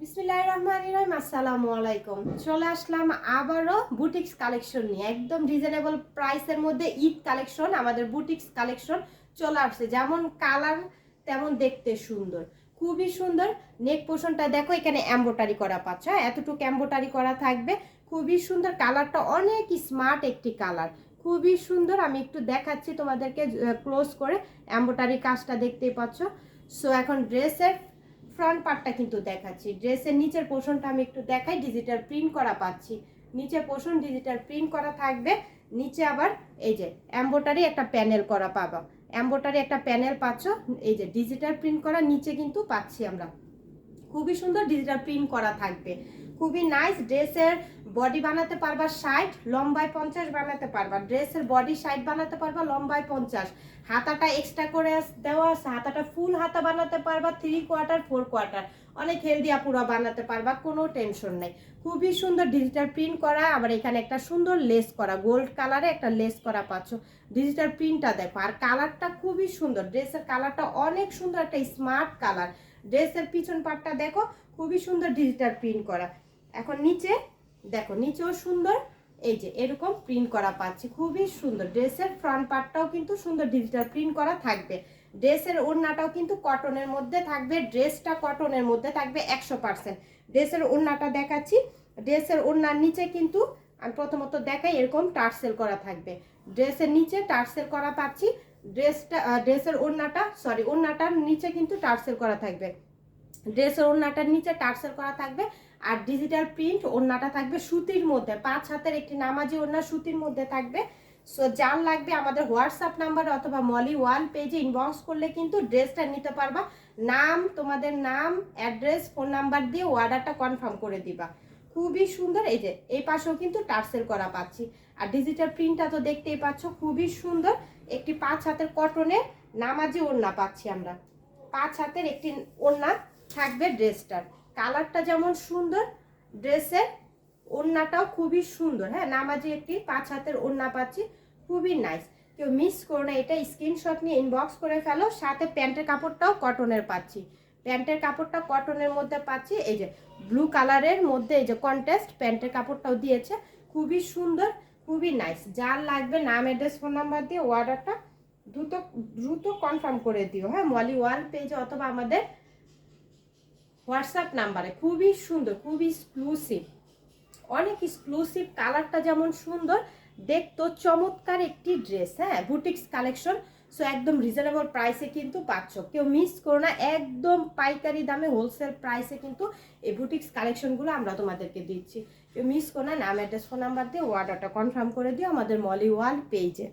বিসমিল্লাহ রহমান রহিম, আসসালামু আলাইকুম। চলে আসলাম আবারও বুটিক্স কালেকশন নিয়ে। একদম রিজনেবল প্রাইসের মধ্যে ঈদ কালেকশন, আমাদের বুটিক্স কালেকশন চলে আসছে। যেমন কালার, তেমন দেখতে সুন্দর। খুবই সুন্দর। নেক পোষণটা দেখো, এখানে এম্বোটারি করা পাচ্ছ। হ্যাঁ? এতটুকু এম্বোটারি করা থাকবে। খুবই সুন্দর। কালারটা অনেক স্মার্ট একটি কালার। খুবই সুন্দর। আমি একটু দেখাচ্ছি তোমাদেরকে ক্লোজ করে এম্বোটারি কাজটা দেখতেই পাচ্ছ। সো এখন ড্রেসের ফ্রন্ট পার্টটা কিন্তু দেখাচ্ছি। ড্রেসের নিচের পোর্শনটা আমি একটু দেখাই ডিজিটাল প্রিন্ট করা পাচ্ছি। নিচের পোর্শন ডিজিটাল প্রিন্ট করা থাকবে, নিচে আবার এই যে অ্যাম্বোটারি একটা প্যানেল করা পাবা। অ্যাম্বোটারি একটা প্যানেল পাচ্ছ, এই যে ডিজিটাল প্রিন্ট করা, নিচে কিন্তু পাচ্ছি আমরা। খুবই সুন্দর ডিজিটাল প্রিন্ট করা থাকবে। খুবই নাইস ড্রেসের বডি বানাতে পারবা ষাট, লম্বায় পঞ্চাশ বানাতে পারবা। ড্রেসের বডি ষাট বানাতে পারবা, লম্বায় পঞ্চাশ। হাতাটা এক্সট্রা করে দেওয়া আছে। হাতাটা ফুল হাতা বানাতে পারবা থ্রি কোয়ার্টার ফোর কোয়ার্টার অনেক হেলদি আপুরা বানাতে পারবা, কোনো টেনশন নেই। খুবই সুন্দর ডিজিটাল প্রিন্ট করা। আবার এখানে একটা সুন্দর লেস করা। গোল্ড কালারে একটা লেস করা পাচ্ছ। ডিজিটাল প্রিন্টটা দেখো। আর কালারটা খুবই সুন্দর। ড্রেসের কালারটা অনেক সুন্দর একটা স্মার্ট কালার ড্রেসের পিছন পাটটা দেখো। খুবই সুন্দর ডিজিটাল প্রিন্ট করা। এখন নিচে দেখো, নিচেও সুন্দর, এই যে এরকম প্রিন্ট করা পাচ্ছি, খুবই সুন্দর। ড্রেসের ফ্রন্ট পার্টটাও কিন্তু সুন্দর ডিজিটাল প্রিন্ট করা থাকবে। ড্রেসের ওড়নাটাও কিন্তু কটনের মধ্যে থাকবে, ড্রেসটা কটনের মধ্যে থাকবে একশো পার্সেন্ট ড্রেসের ওড়নাটা দেখাচ্ছি, ড্রেসের ওড়নার নিচে কিন্তু আমি প্রথমত দেখাই, এরকম টার্সেল করা থাকবে। ড্রেসের নিচে টার্সেল করা পাচ্ছি, ড্রেসটা ড্রেসের ওড়নাটা সরি ওড়নাটার নিচে কিন্তু টার্সেল করা থাকবে। ড্রেসের ওড়নাটার নিচে টার্সেল করা থাকবে আর ডিজিটাল প্রিন্ট ওড়নাটা থাকবে সুতির মধ্যে। পাঁচ হাতের একটি নামাজি ওড়না সুতির মধ্যে থাকবে। সো যার লাগবে আমাদের হোয়াটসঅ্যাপ নাম্বার অথবা মলি ওয়ান পেজে ইনবক্স করলে কিন্তু ড্রেসটা নিতে পারবা। নাম, তোমাদের নাম অ্যাড্রেস ফোন নাম্বার দিয়ে অর্ডারটা কনফার্ম করে দিবা। খুবই সুন্দর, এই যে, এই পাশেও কিন্তু টার্সেল করা পাচ্ছি। আর ডিজিটাল প্রিন্টটা তো দেখতেই পাচ্ছ, খুবই সুন্দর। একটি পাঁচ হাতের কটনের নামাজি ওড়না পাচ্ছি আমরা। পাঁচ হাতের একটি ওড়না থাকবে ড্রেসটার কালারটা যেমন সুন্দর, ড্রেসের ওড়নাটাও খুবই সুন্দর। হ্যাঁ নামাজি একটি পাঁচ হাতের ওড়না পাচ্ছি, খুবই নাইস কেউ মিস করো না, এটা স্ক্রিনশট নিয়ে ইনবক্স করে ফেলো, সাথে প্যান্টের কাপড়টাও কটনের পাচ্ছি। প্যান্টের কাপড়টা কটনের মধ্যে পাচ্ছি, এই যে ব্লু কালারের মধ্যে এই যে কন্টেস্ট প্যান্টের কাপড়টাও দিয়েছে, খুবই সুন্দর, খুবই নাইস যার লাগবে নাম অ্যাড্রেস ফোন নাম্বার দিয়ে অর্ডারটা দ্রুত দ্রুত কনফার্ম করে দিও। হ্যাঁ মলি ওয়ান পেজে অথবা আমাদের হোয়াটসঅ্যাপ নাম্বারে খুবই সুন্দর, খুবই এক্সক্লুসিভ অনেক এক্সক্লুসিভ কালারটা যেমন সুন্দর দেখতো চমৎকার একটি ড্রেস হ্যাঁ বুটিক্স কালেকশন। সো একদম রিজনেবল প্রাইসে কিন্তু পাচ্ছ। কেউ মিস করো না, একদম পাইকারি দামে হোলসেল প্রাইসে কিন্তু এই বুটিক্স কালেকশনগুলো আমরা তোমাদেরকে দিচ্ছি। কেউ মিস করো না, নাম অ্যাড্রেস ফোন নাম্বার দিয়ে অর্ডারটা কনফার্ম করে দিও আমাদের মলি ওয়াল পেজে